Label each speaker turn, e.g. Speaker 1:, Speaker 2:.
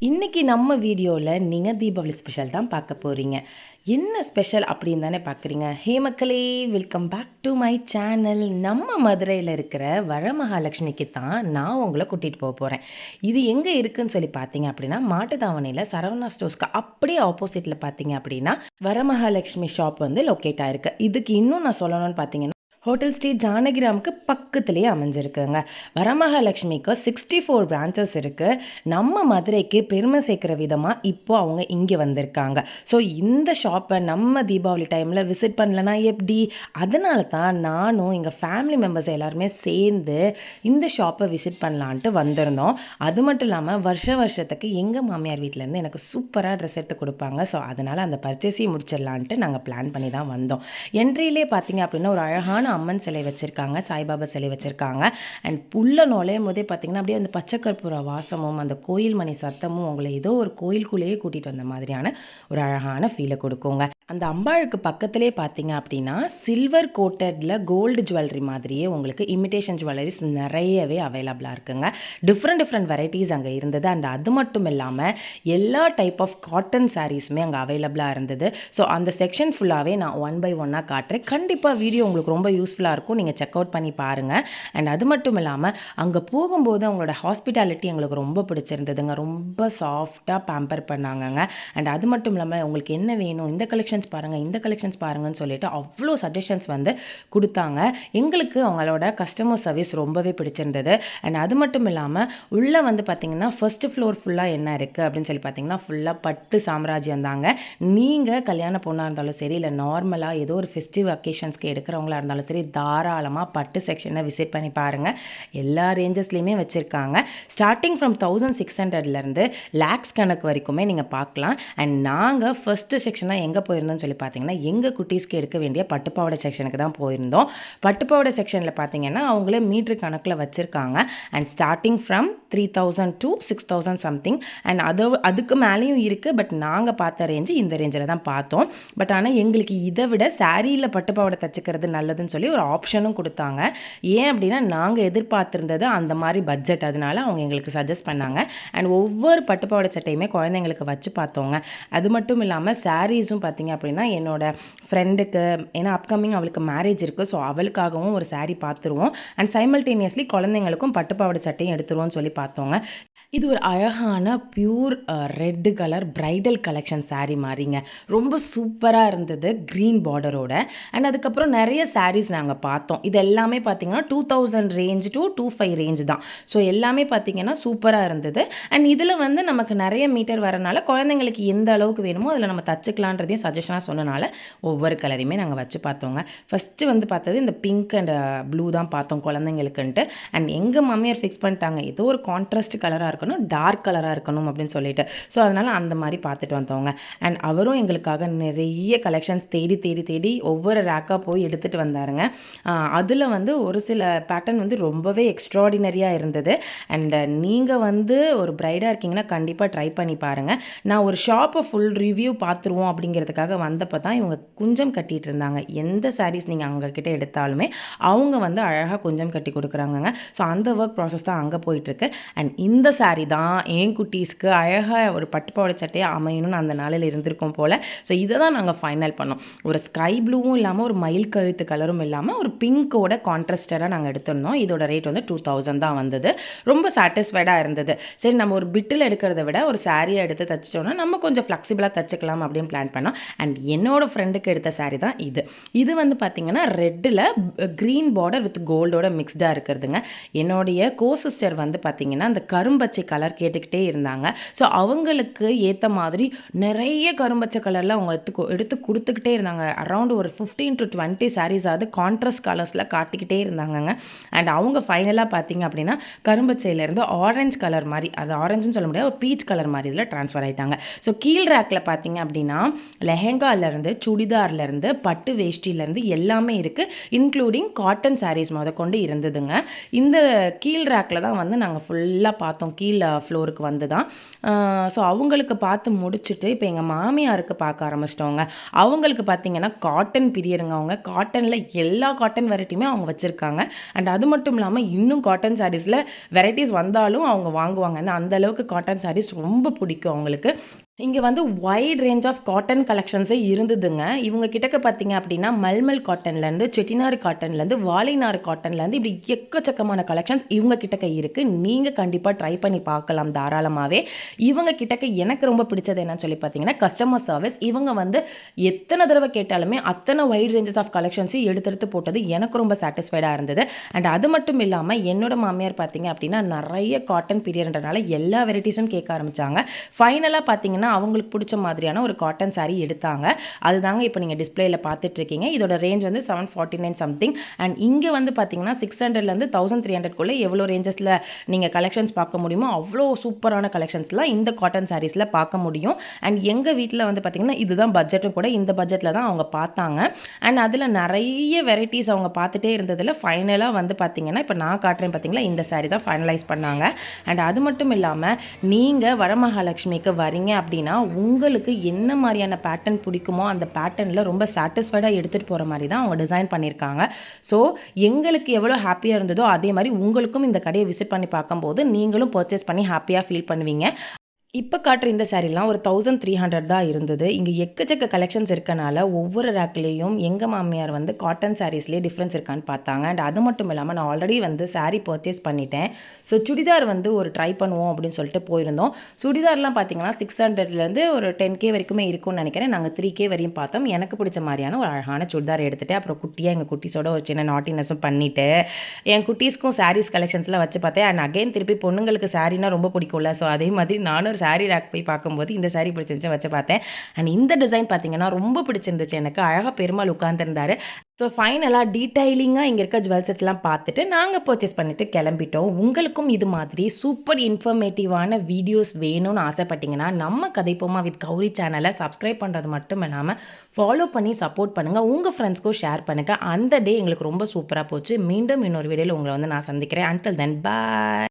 Speaker 1: இன்றைக்கி நம்ம வீடியோவில் நீங்கள் தீபாவளி ஸ்பெஷல் தான் பார்க்க போகிறீங்க என்ன ஸ்பெஷல் அப்படின்னு தானே பார்க்குறீங்க? ஹே மக்களே welcome back to my channel நம்ம மதுரையில் இருக்கிற வரமகாலட்சுமிக்கு தான் நான் உங்களை கூட்டிகிட்டு போக போகிறேன் இது எங்கே இருக்குதுன்னு சொல்லி பார்த்தீங்க அப்படின்னா மாட்டுத்தாவணையில் சரவணா ஸ்டோர்ஸ்க்கு அப்படியே ஆப்போசிட்டில் பார்த்தீங்க அப்படின்னா வரமகாலட்சுமி ஷாப் வந்து லொக்கேட் ஆகிருக்கு இதுக்கு இன்னும் நான் சொல்லணும்னு பார்த்தீங்கன்னா ஹோட்டல் ஸ்ரீ ஜானகிராமுக்கு பக்கத்துலேயே அமைஞ்சிருக்குங்க. வரமகாலட்சுமிக்கு சிக்ஸ்டி ஃபோர் பிரான்ச்சஸ் இருக்குது நம்ம மதுரைக்கு பெருமை சேர்க்குற விதமாக இப்போது அவங்க இங்கே வந்திருக்காங்க. ஸோ இந்த ஷாப்பை நம்ம தீபாவளி டைமில் விசிட் பண்ணலனா எப்படி? அதனால தான் நானும் எங்கள் ஃபேமிலி மெம்பர்ஸ் எல்லாருமே சேர்ந்து இந்த ஷாப்பை விசிட் பண்ணலான்ட்டு வந்திருந்தோம். அது மட்டும் இல்லாமல் வருஷ வருஷத்துக்கு எங்கள் மாமியார் வீட்டிலேருந்து எனக்கு சூப்பராக ட்ரெஸ் எடுத்து கொடுப்பாங்க. ஸோ அதனால் அந்த பர்ச்சேஸையும் முடிச்சிடலான்ட்டு நாங்கள் பிளான் பண்ணி தான் வந்தோம். என்ட்ரியிலே பார்த்தீங்க அப்படின்னா ஒரு அழகான அம்மன் சிலை வச்சுருக்காங்க சாய்பாபா சிலை வச்சுருக்காங்க. அண்ட் புள்ள நுழையும் போதே பார்த்திங்கன்னா அப்படியே அந்த பச்சைக்கற்பூர வாசமும் அந்த கோயில் மணி சத்தமும் உங்களை ஏதோ ஒரு கோயிலுக்குள்ளேயே கூட்டிகிட்டு வந்த மாதிரியான ஒரு அழகான ஃபீலை கொடுக்குங்க. அந்த அம்பாளுக்கு பக்கத்திலே பார்த்தீங்க அப்படின்னா சில்வர் கோட்டடில் கோல்டு ஜுவல்லரி மாதிரியே உங்களுக்கு இமிட்டேஷன் ஜுவல்லரிஸ் நிறையவே அவைலபிளாக இருக்குங்க. டிஃப்ரெண்ட் டிஃப்ரெண்ட் வெரைட்டிஸ் அங்கே இருந்தது. அண்ட் அது மட்டும் இல்லாமல் எல்லா டைப் ஆஃப் காட்டன் சாரீஸுமே அங்கே அவைலபிளாக இருந்தது. ஸோ அந்த செக்ஷன் ஃபுல்லாகவே நான் ஒன் பை ஒன்னாக காட்டுறேன். கண்டிப்பாக வீடியோ உங்களுக்கு ரொம்ப யூஸ்ஃபுல்லாக இருக்கும். நீங்கள் செக் அவுட் பண்ணி பாருங்கள் அண்ட் அது மட்டும் இல்லாமல் அங்கே போகும்போது அவங்களோட ஹாஸ்பிட்டாலிட்டி எங்களுக்கு ரொம்ப பிடிச்சிருந்ததுங்க. ரொம்ப சாஃப்டாக பேம்பர் பண்ணாங்கங்க. அண்ட் அது மட்டும் இல்லாமல் உங்களுக்கு என்ன வேணும் இந்த கலெக்ஷன் கலெக்ஷன்ஸ் பாருங்கள் இந்த கலெக்ஷன்ஸ் பாருங்கன்னு சொல்லிட்டு அவ்வளோ சஜஷன்ஸ் வந்து கொடுத்தாங்க. எங்களுக்கு அவங்களோட கஸ்டமர் சர்வீஸ் ரொம்பவே பிடிச்சிருந்தது. அண்ட் அது மட்டும் இல்லாமல் உள்ளே வந்து பார்த்திங்கன்னா ஃபர்ஸ்ட் ஃப்ளோர் ஃபுல்லாக என்ன இருக்குது அப்படின்னு சொல்லி பார்த்தீங்கன்னா ஃபுல்லாக பட்டு சாம்ராஜ்யம் தாங்க. நீங்கள் கல்யாண பொண்ணாக இருந்தாலும் சரி இல்லை நார்மலாக ஏதோ ஒரு ஃபெஸ்டிவ் அக்கேஷன்ஸ்க்கு எடுக்கிறவங்களா இருந்தாலும் சரி தாராளமாக பட்டு செக்ஷனை விசிட் பண்ணி பாருங்கள் எல்லா ரேஞ்சஸ்லேயுமே வச்சுருக்காங்க. ஸ்டார்டிங் ஃப்ரம் தௌசண்ட் சிக்ஸ் ஹண்ட்ரட்லேருந்து லேக்ஸ் கணக்கு வரைக்குமே நீங்கள் பார்க்கலாம் அண்ட் நாங்கள் ஃபஸ்ட்டு செக்ஷனாக எங்கே போய் போயிருந்தோம்னு சொல்லி பார்த்தீங்கன்னா எங்கள் குட்டீஸ்க்கு எடுக்க வேண்டிய பட்டுப்பாவடை செக்ஷனுக்கு தான் போயிருந்தோம். பட்டுப்பாவடை செக்ஷனில் பார்த்தீங்கன்னா அவங்களே மீட்ரு கணக்கில் வச்சுருக்காங்க. And starting from three thousand to six thousand something and அதை அதுக்கு மேலேயும் இருக்குது பட் நாங்கள் பார்த்த ரேஞ்சு இந்த ரேஞ்சில் தான் பார்த்தோம். பட் ஆனால் எங்களுக்கு இதை விட சாரியில் பட்டுப்பாவடை தச்சுக்கிறது நல்லதுன்னு சொல்லி ஒரு ஆப்ஷனும் கொடுத்தாங்க. ஏன் அப்படின்னா நாங்கள் எதிர்பார்த்துருந்தது அந்த மாதிரி பட்ஜெட் அதனால அவங்க எங்களுக்கு சஜஸ்ட் பண்ணாங்க. அண்ட் ஒவ்வொரு பட்டுப்பாவடை சட்டையுமே குழந்தைங்களுக்கு வச்சு பார்த்தோங்க. அது மட்டும் இல்லாமல் சாரீஸும் பார்த்தீங்க அப்படின்னா என்னோட ஃப்ரெண்டுக்கு ஏன்னா அப்கமிங் அவளுக்கு மேரேஜ் இருக்குது ஸோ அவளுக்காகவும் ஒரு சாரீ பார்த்துருவோம். அண்ட் சைமல்டேனியஸ்லி குழந்தைங்களுக்கும் பட்டுப்பாவடை சட்டையும் எடுத்துருவோம்னு சொல்லி பார்த்தோங்க. இது ஒரு அழகான pure red colour bridal collection sari மாதிரிங்க. ரொம்ப சூப்பராக இருந்தது க்ரீன் பார்டரோட அண்ட் அதுக்கப்புறம் நிறைய சாரீஸ் நாங்கள் பார்த்தோம். இது எல்லாமே பார்த்தீங்கன்னா two thousand range to two five range தான். ஸோ எல்லாமே பார்த்தீங்கன்னா சூப்பராக இருந்தது. அண்ட் இதில் வந்து நமக்கு நிறைய மீட்டர் வரனால குழந்தைங்களுக்கு எந்த அளவுக்கு வேணுமோ அதில் நம்ம தச்சுக்கலான்றதையும் சஜஷனாக சொன்னனால ஒவ்வொரு கலரையுமே நாங்கள் வச்சு பார்த்தோங்க. ஃபஸ்ட்டு வந்து பார்த்தது இந்த பிங்க் அண்ட் ப்ளூ தான் பார்த்தோம் குழந்தைங்களுக்குன்ட்டு. அண்ட் எங்கள் மம்மியார் ஃபிக்ஸ் பண்ணிட்டாங்க ஏதோ ஒரு கான்ட்ராஸ்ட் கலராக இருக்கணும் டார்க் கலராக இருக்கணும் அப்படின்னு சொல்லிட்டு. ஸோ அதனால் அந்த மாதிரி பார்த்துட்டு வந்தவங்க அண்ட் அவரும் எங்களுக்காக நிறைய கலெக்ஷன்ஸ் தேடி தேடி தேடி ஒவ்வொரு ரேக்காக போய் எடுத்துகிட்டு வந்தாருங்க. அதில் வந்து ஒரு சில பேட்டர்ன் வந்து ரொம்பவே எக்ஸ்ட்ராடினரியாக இருந்தது. அண்ட் uh, நீங்கள் வந்து ஒரு பிரைடாக இருக்கீங்கன்னா கண்டிப்பாக ட்ரை பண்ணி பாருங்கள் நான் ஒரு ஷாப்பை ஃபுல் ரிவ்யூ பார்த்துருவோம் அப்படிங்கிறதுக்காக வந்தப்போ தான் இவங்க குஞ்சம் கட்டிகிட்டு இருந்தாங்க. எந்த சாரீஸ் நீங்கள் அவங்கக்கிட்ட எடுத்தாலுமே அவங்க வந்து அழகாக குஞ்சம் கட்டி கொடுக்குறாங்கங்க. ஸோ அந்த ஒர்க் ப்ராசஸ் தான் அங்கே போயிட்டுருக்கு. அண்ட் இந்த சாரீ தான் என் குட்டீஸ்க்கு அழகாக ஒரு பட்டுப்பாவடை சட்டையாக அமையணும்னு அந்த நாளில் இருந்திருக்கும் போல். ஸோ இதை தான் நாங்கள் ஃபைனல் பண்ணோம். ஒரு ஸ்கை ப்ளூவும் இல்லாமல் ஒரு மயில் கழுத்து கலரும் இல்லாமல் ஒரு பிங்க்கோட கான்ட்ராஸ்டராக நாங்கள் எடுத்திருந்தோம். இதோட ரேட் வந்து டூ தௌசண்ட் தான் வந்தது. ரொம்ப சாட்டிஸ்ஃபைடாக இருந்தது. சரி நம்ம ஒரு பிட்டில் எடுக்கிறத விட ஒரு சாரியை எடுத்து தச்சிட்டோம்னா நம்ம கொஞ்சம் ஃப்ளெக்சிபிளாக தச்சுக்கலாம் அப்படின்னு பிளான் பண்ணோம். அண்ட் என்னோட ஃப்ரெண்டுக்கு எடுத்த சாரீ தான் இது. இது வந்து பார்த்திங்கன்னா ரெட்டில் க்ரீன் பார்டர் வித் கோல்டோட மிக்ஸ்டாக இருக்கிறதுங்க. என்னுடைய கோ சிஸ்டர் வந்து பார்த்திங்கன்னா அந்த கரும்பச்சை கலர் கேட்டுக்கிட்டே இருந்தாங்க. ஸோ அவங்களுக்கு ஏற்ற மாதிரி நிறைய கரும்பச்சை கலரில் அவங்க எடுத்து எடுத்து கொடுத்துக்கிட்டே இருந்தாங்க. அரௌண்ட் ஒரு ஃபிஃப்டீன் டு டுவெண்ட்டி சாரீஸாவது ஆகுது கான்ட்ராஸ்ட் கலர்ஸில் காட்டிக்கிட்டே இருந்தாங்கங்க. அண்ட் அவங்க ஃபைனலாக பார்த்தீங்க அப்படின்னா கரும்பச்சையிலேருந்து ஆரஞ்சு கலர் மாதிரி அது ஆரஞ்சுன்னு சொல்ல முடியாது ஒரு பீச் கலர் மாதிரி இதில் ட்ரான்ஸ்ஃபர் ஆயிட்டாங்க. ஸோ கீழ் ரேக்கில் பார்த்தீங்க அப்படின்னா லெஹே லெஹெங்காலேருந்து சுடிதார்லேருந்து பட்டு வேஷ்டிலேருந்து எல்லாமே இருக்குது இன்க்ளூடிங் காட்டன் சாரீஸ் முத கொண்டு இருந்ததுங்க. இந்த கீழ் ரேக்கில் தான் வந்து நாங்கள் ஃபுல்லாக பார்த்தோம். கீழ் ஃப்ளோருக்கு வந்து தான் ஸோ அவங்களுக்கு பார்த்து முடிச்சுட்டு இப்போ எங்கள் மாமியாருக்கு பார்க்க ஆரம்பிச்சிட்டோங்க. அவங்களுக்கு பார்த்தீங்கன்னா காட்டன் பிரியருங்க அவங்க. காட்டனில் எல்லா காட்டன் வெரைட்டியுமே அவங்க வச்சுருக்காங்க. அண்ட் அது மட்டும் இல்லாமல் இன்னும் காட்டன் சாரீஸில் வெரைட்டிஸ் வந்தாலும் அவங்க வாங்குவாங்க. அந்த அளவுக்கு காட்டன் சாரீஸ் ரொம்ப பிடிக்கும் அவங்களுக்கு. இங்கே வந்து வைட் ரேஞ்ச் ஆஃப் காட்டன் கலெக்ஷன்ஸே இருந்ததுங்க. இவங்க கிட்டக்க பார்த்தீங்க அப்படின்னா மல்மல் காட்டன்லேருந்து செட்டிநாடு காட்டன்லேருந்து வாழைநாறு காட்டன்லேருந்து இப்படி எக்கச்சக்கமான கலெக்ஷன்ஸ் இவங்க கிட்டக்க இருக்குது நீங்கள் கண்டிப்பாக ட்ரை பண்ணி பார்க்கலாம் தாராளமாகவே இவங்க கிட்டக்க எனக்கு ரொம்ப பிடிச்சது என்னன்னு சொல்லி பார்த்தீங்கன்னா கஸ்டமர் சர்வீஸ் இவங்க வந்து எத்தனை தடவை கேட்டாலுமே அத்தனை வைட் ரேஞ்சஸ் ஆஃப் கலெக்ஷன்ஸையும் எடுத்தெடுத்து போட்டது எனக்கு ரொம்ப சாட்டிஸ்ஃபைடாக இருந்தது. அண்ட் அது மட்டும் இல்லாமல் என்னோட மாமியார் பார்த்தீங்க அப்படின்னா நிறைய காட்டன் பீரியட்ன்றனால எல்லா வெரைட்டிஸும் கேட்க ஆரம்பித்தாங்க ஃபைனலாக பார்த்தீங்கன்னா அவங்களுக்கு பிடிச்ச மாதிரியான ஒரு காட்டன் சாரீ எடுத்தாங்க. அதுதாங்க இப்போ நீங்கள் டிஸ்பிளேயில் பார்த்துட்ருக்கீங்க. இதோட ரேஞ்ச் வந்து seven forty nine something and இங்கே வந்து பார்த்தீங்கன்னா சிக்ஸ் ஹண்ட்ரட்லேருந்து தௌசண்ட் த்ரீ ஹண்ட்ரட்குள்ளே எவ்வளோ ரேஞ்சஸில் நீங்கள் கலெக்ஷன்ஸ் பார்க்க முடியுமோ அவ்வளோ சூப்பரான கலெக்ஷன்ஸ்லாம் இந்த காட்டன் சாரீஸில் பார்க்க முடியும். அண்ட் எங்கள் வீட்டில் வந்து பார்த்திங்கன்னா இதுதான் பட்ஜெட்டும் கூட இந்த பட்ஜெட்டில் தான் அவங்க பார்த்தாங்க. அண்ட் அதில் நிறைய வெரைட்டிஸ் அவங்க பார்த்துட்டே இருந்ததில் ஃபைனலாக வந்து பார்த்திங்கன்னா இப்போ நான் காட்டுறேன் பார்த்தீங்களா இந்த சாரீ தான் ஃபைனலைஸ் பண்ணாங்க. அண்ட் அது மட்டும் இல்லாமல் நீங்கள் வரமகாலட்சுமிக்கு வரீங்க அப்படின்னு அப்படின்னா உங்களுக்கு என்ன மாதிரியான பேட்டர்ன் பிடிக்குமோ அந்த பேட்டர்னில் ரொம்ப சாட்டிஸ்ஃபைடாக எடுத்துகிட்டு போகிற மாதிரி தான் அவங்க டிசைன் பண்ணியிருக்காங்க. ஸோ எங்களுக்கு எவ்வளோ ஹாப்பியாக இருந்ததோ அதே மாதிரி உங்களுக்கும் இந்த கடையை விசிட் பண்ணி பார்க்கும்போது நீங்களும் பர்ச்சேஸ் பண்ணி ஹாப்பியாக ஃபீல் பண்ணுவீங்க. இப்போ காட்டுற இந்த சாரீலாம் ஒரு தௌசண்ட் த்ரீ ஹண்ட்ரட் தான் இருந்தது. இங்கே எக்கச்சக்க கலெக்ஷன்ஸ் இருக்கனால ஒவ்வொரு ரேக்லேயும் எங்கள் மாமியார் வந்து காட்டன் சாரீஸ்லேயே டிஃப்ரென்ஸ் இருக்கான்னு பார்த்தாங்க. அண்ட் அது மட்டும் இல்லாமல் நான் ஆல்ரெடி வந்து சாரீ பர்ச்சேஸ் பண்ணிட்டேன். ஸோ சுடிதார் வந்து ஒரு ட்ரை பண்ணுவோம் அப்படின்னு சொல்லிட்டு போயிருந்தோம். சுடிதார்லாம் பார்த்தீங்கன்னா சிக்ஸ் ஹண்ட்ரட்லேருந்து ஒரு டென் கே வரைக்குமே இருக்கும்னு நினைக்கிறேன். நாங்கள் த்ரீ கே வரையும் பார்த்தோம். எனக்கு பிடிச்ச மாதிரியான ஒரு அழகான சுடிதார் எடுத்துகிட்டு அப்புறம் குட்டியாக எங்கள் குட்டீஸோட ஒரு சின்ன நாட்டினஸும் பண்ணிவிட்டு என் குட்டீஸ்க்கும் சாரீஸ் கலெக்ஷன்ஸ்லாம் வச்சு பார்த்தேன். அண்ட் அகைன் திருப்பி பொண்ணுங்களுக்கு சாரீனா ரொம்ப பிடிக்கும்ல. ஸோ அதே மாதிரி நானும் சாரீ ரேக் போய் பார்க்கும்போது இந்த சாரீ பிடிச்சிருந்துச்சு வச்சு பார்த்தேன். அண்ட் இந்த டிசைன் பார்த்தீங்கன்னா ரொம்ப பிடிச்சிருந்துச்சு எனக்கு. அழகாக பெருமாள் உட்காந்துருந்தாரு ஸோ ஃபைனலாக டீடைலிங்காக இங்கே இருக்க ஜுவல்ஸஸ்லாம் பார்த்துட்டு நாங்கள் பர்ச்சேஸ் பண்ணிவிட்டு கிளம்பிட்டோம். உங்களுக்கும் இது மாதிரி சூப்பர் இன்ஃபர்மேட்டிவான வீடியோஸ் வேணும்னு ஆசைப்பட்டீங்கன்னா நம்ம கதைப்போமா வித் கௌரி சேனலை சப்ஸ்கிரைப் பண்ணுறது மட்டும் இல்லாமல் ஃபாலோ பண்ணி சப்போர்ட் பண்ணுங்கள் உங்கள் ஃப்ரெண்ட்ஸ்க்கும் ஷேர் பண்ணுங்கள் அந்த டே எங்களுக்கு ரொம்ப சூப்பராக போச்சு. மீண்டும் இன்னொரு வீடியோவில் உங்களை வந்து நான் சந்திக்கிறேன். அன்டில் தென் பாய்